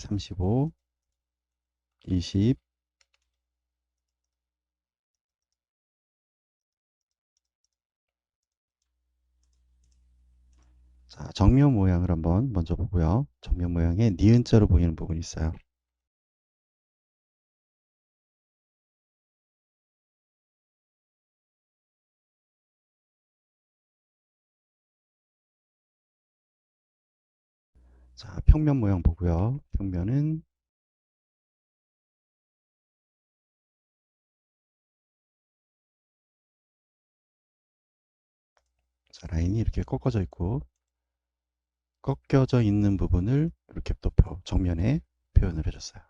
옵셋 35, 20, 자, 정면 모양을 한번 먼저 보고요. 정면 모양에 니은자로 보이는 부분이 있어요. 자, 평면 모양 보고요. 평면은 자, 라인이 이렇게 꺾어져 있고 꺾여져 있는 부분을 이렇게 또 표- 정면에 표현을 해줬어요.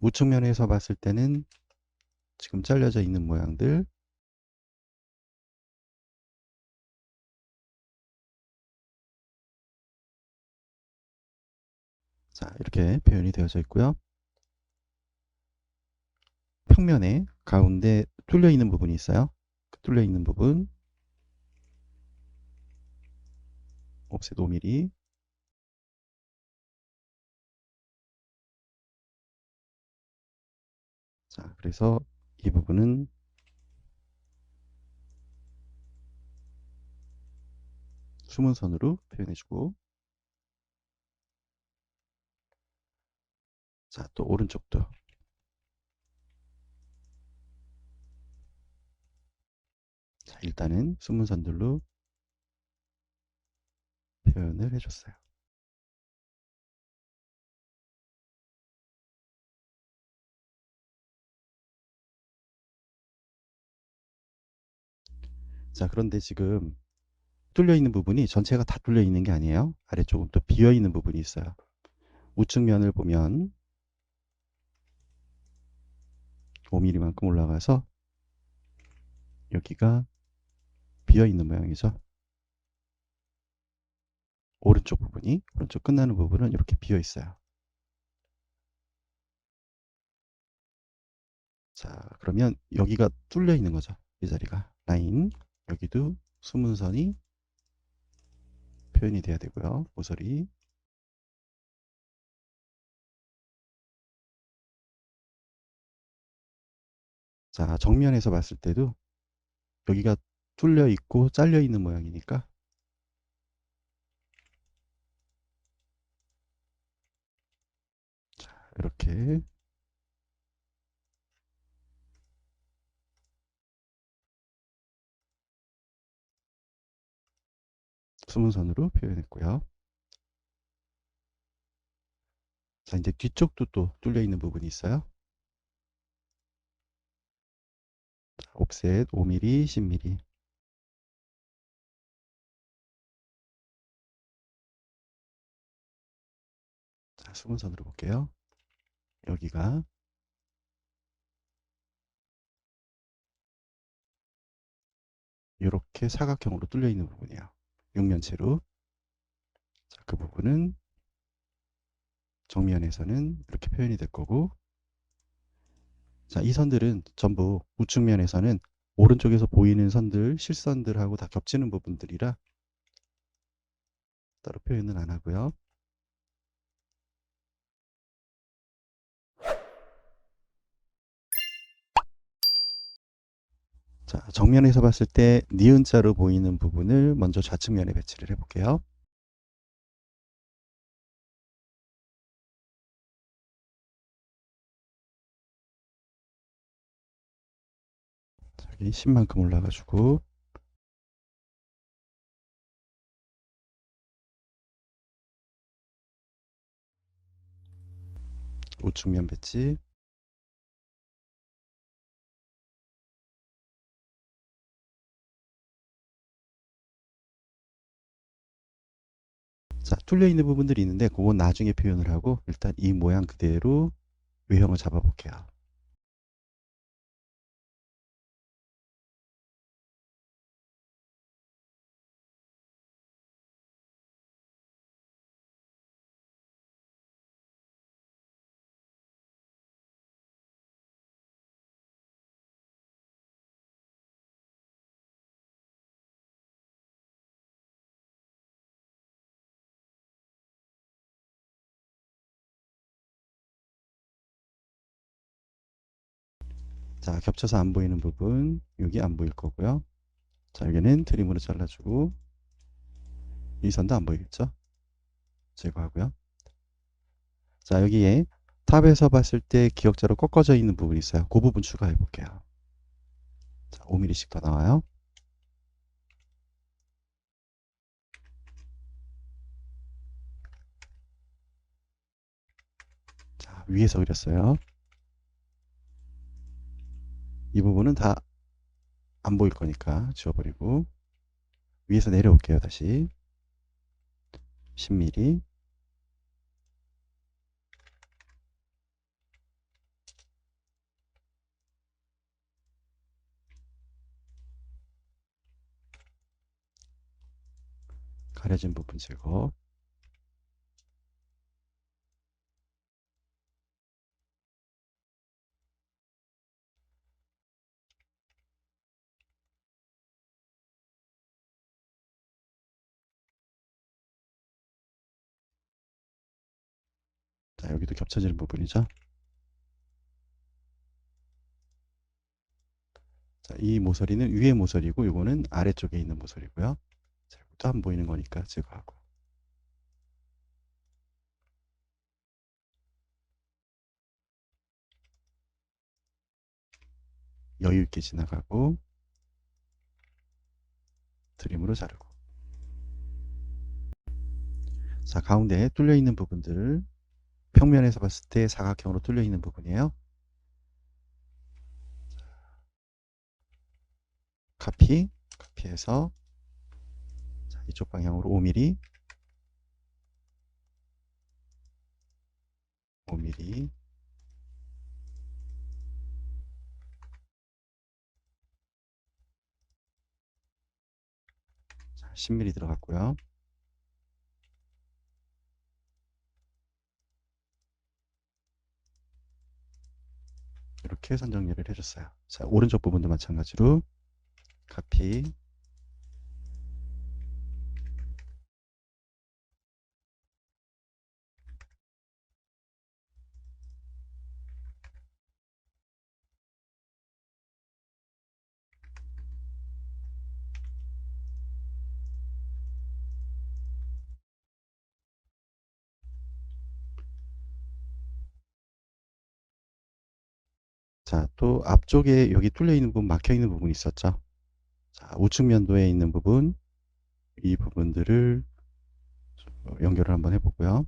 우측면에서 봤을 때는 지금 잘려져 있는 모양들 자, 이렇게 표현이 되어져 있고요. 평면에 가운데 뚫려 있는 부분이 있어요. 그 뚫려 있는 부분 옵셋 5mm 자, 그래서 이 부분은 숨은 선으로 표현해주고 자, 또 오른쪽도 자, 일단은 숨은 선들로 표현을 해줬어요. 자, 그런데 지금 뚫려 있는 부분이 전체가 다 뚫려 있는 게 아니에요. 아래쪽은 또 비어 있는 부분이 있어요. 우측면을 보면 5mm만큼 올라가서 여기가 비어 있는 모양이죠. 오른쪽 부분이 오른쪽 끝나는 부분은 이렇게 비어 있어요. 자, 그러면 여기가 뚫려 있는 거죠. 이 자리가 라인 여기도 숨은 선이 표현이 돼야 되고요. 모서리 자, 정면에서 봤을 때도 여기가 뚫려 있고 잘려 있는 모양이니까 자, 이렇게 숨은 선으로 표현했고요. 자, 이제 뒤쪽도 또 뚫려 있는 부분이 있어요. 자, 옵셋 5mm, 10mm. 자, 숨은 선으로 볼게요. 여기가 이렇게 사각형으로 뚫려 있는 부분이에요. 육면체로. 자, 그 부분은 정면에서는 이렇게 표현이 될 거고 자, 이 선들은 전부 우측 면에서는 오른쪽에서 보이는 선들, 실선들하고 다 겹치는 부분들이라 따로 표현은 안 하고요. 자, 정면에서 봤을 때 니은자로 보이는 부분을 먼저 좌측면에 배치를 해볼게요. 여기 10만큼 올라가지고 우측면 배치 자, 뚫려 있는 부분들이 있는데 그건 나중에 표현을 하고 일단 이 모양 그대로 외형을 잡아 볼게요. 자, 겹쳐서 안 보이는 부분, 여기 안 보일 거고요. 자, 여기는 트림으로 잘라주고, 이 선도 안 보이겠죠? 제거하고요. 자, 여기에 탑에서 봤을 때 기역자로 꺾어져 있는 부분이 있어요. 그 부분 추가해 볼게요. 자, 5mm씩 더 나와요. 자, 위에서 그렸어요. 이 부분은 다 안 보일 거니까 지워버리고 위에서 내려올게요. 다시 10mm 가려진 부분 제거 자, 여기도 겹쳐지는 부분이죠. 자, 이 모서리는 위에 모서리고 이거는 아래쪽에 있는 모서리고요. 자, 이것도 안 보이는 거니까 제거하고. 여유 있게 지나가고 드림으로 자르고 자 가운데 뚫려 있는 부분들 평면에서 봤을 때 사각형으로 뚫려 있는 부분이에요. 카피, 카피해서 자, 이쪽 방향으로 5mm 5mm 자, 10mm 들어갔고요. 이렇게 선 정리를 해줬어요. 자, 오른쪽 부분도 마찬가지로 카피 자, 또 앞쪽에 여기 뚫려 있는 부분, 막혀 있는 부분이 있었죠. 자, 우측 면도에 있는 부분, 이 부분들을 연결을 한번 해보고요.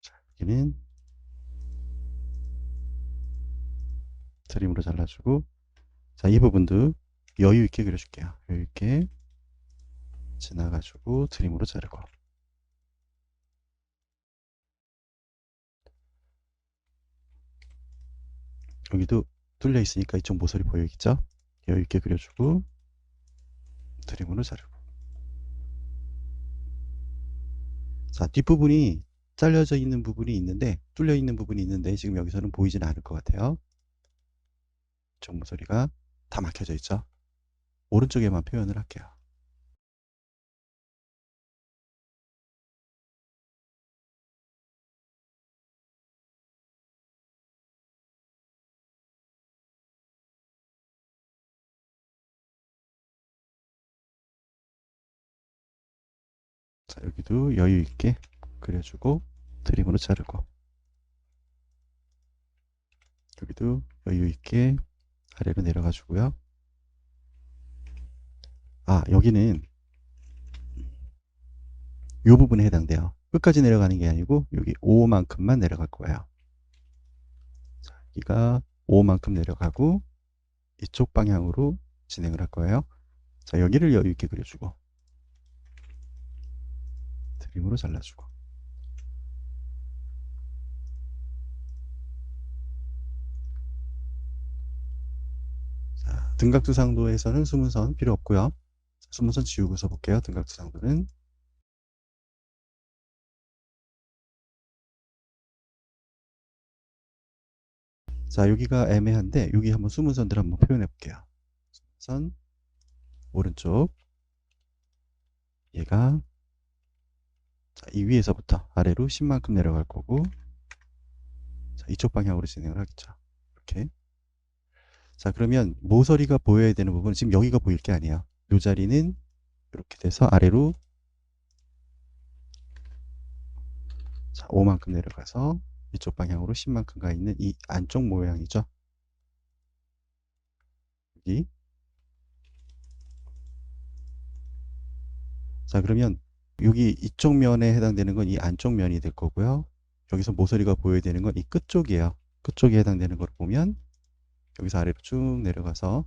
자, 여기는 드림으로 잘라주고 자, 이 부분도 여유 있게 그려줄게요. 여유 있게 지나가지고 드림으로 자르고 여기도 뚫려 있으니까 이쪽 모서리 보이겠죠? 여유 있게 그려주고 드림으로 자르고 자 뒷부분이 잘려져 있는 부분이 있는데 뚫려 있는 부분이 있는데 지금 여기서는 보이지는 않을 것 같아요. 모서리가 다 막혀져 있죠. 오른쪽에만 표현을 할게요. 자, 여기도 여유 있게 그려주고 드림으로 자르고 여기도 여유 있게 아래로 내려가 주고요. 아, 여기는 이 부분에 해당돼요. 끝까지 내려가는 게 아니고 여기 5만큼만 내려갈 거예요. 자, 여기가 5만큼 내려가고 이쪽 방향으로 진행을 할 거예요. 자, 여기를 여유 있게 그려주고 드림으로 잘라주고 등각두상도에서는 수문선 필요 없고요. 수문선 지우고 써볼게요. 등각두상도는 자, 여기가 애매한데 여기 한번 숨은 선들 한번 표현해 볼게요. 선 오른쪽 얘가 자, 이 위에서부터 아래로 10만큼 내려갈 거고 자, 이쪽 방향으로 진행을 하겠죠. 이렇게 자, 그러면 모서리가 보여야 되는 부분은 지금 여기가 보일 게 아니에요. 이 자리는 이렇게 돼서 아래로 자, 5만큼 내려가서 이쪽 방향으로 10만큼 가 있는 이 안쪽 모양이죠. 여기. 자, 그러면 여기 이쪽 면에 해당되는 건 이 안쪽 면이 될 거고요. 여기서 모서리가 보여야 되는 건 이 끝쪽이에요. 끝쪽에 해당되는 걸 보면 여기서 아래로 쭉 내려가서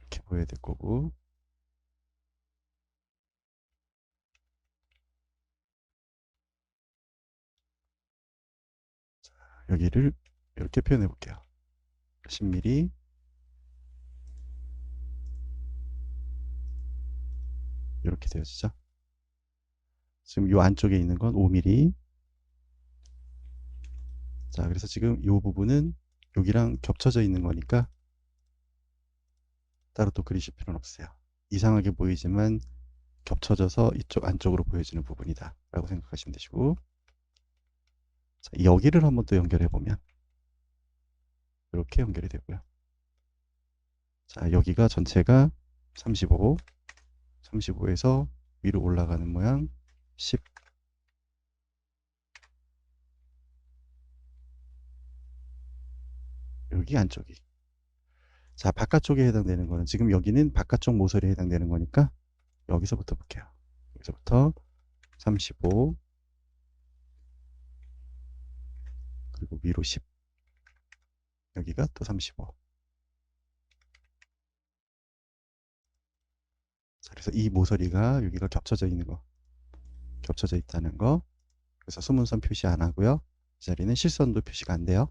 이렇게 보여야 될 거고 자, 여기를 이렇게 표현해 볼게요. 10mm 이렇게 되어지죠. 지금 이 안쪽에 있는 건 5mm 자 그래서 지금 이 부분은 여기랑 겹쳐져 있는 거니까 따로 또 그리실 필요는 없어요. 이상하게 보이지만 겹쳐져서 이쪽 안쪽으로 보여지는 부분이다 라고 생각하시면 되시고 자, 여기를 한번 또 연결해 보면 이렇게 연결이 되고요. 자 여기가 전체가 35 35에서 위로 올라가는 모양 10 여기 안쪽이. 자 바깥쪽에 해당되는 거는 지금 여기는 바깥쪽 모서리에 해당되는 거니까 여기서부터 볼게요. 여기서부터 35 그리고 위로 10 여기가 또 35 자, 그래서 이 모서리가 여기가 겹쳐져 있는 거. 겹쳐져 있다는 거. 그래서 수문선 표시 안 하고요. 이 자리는 실선도 표시가 안 돼요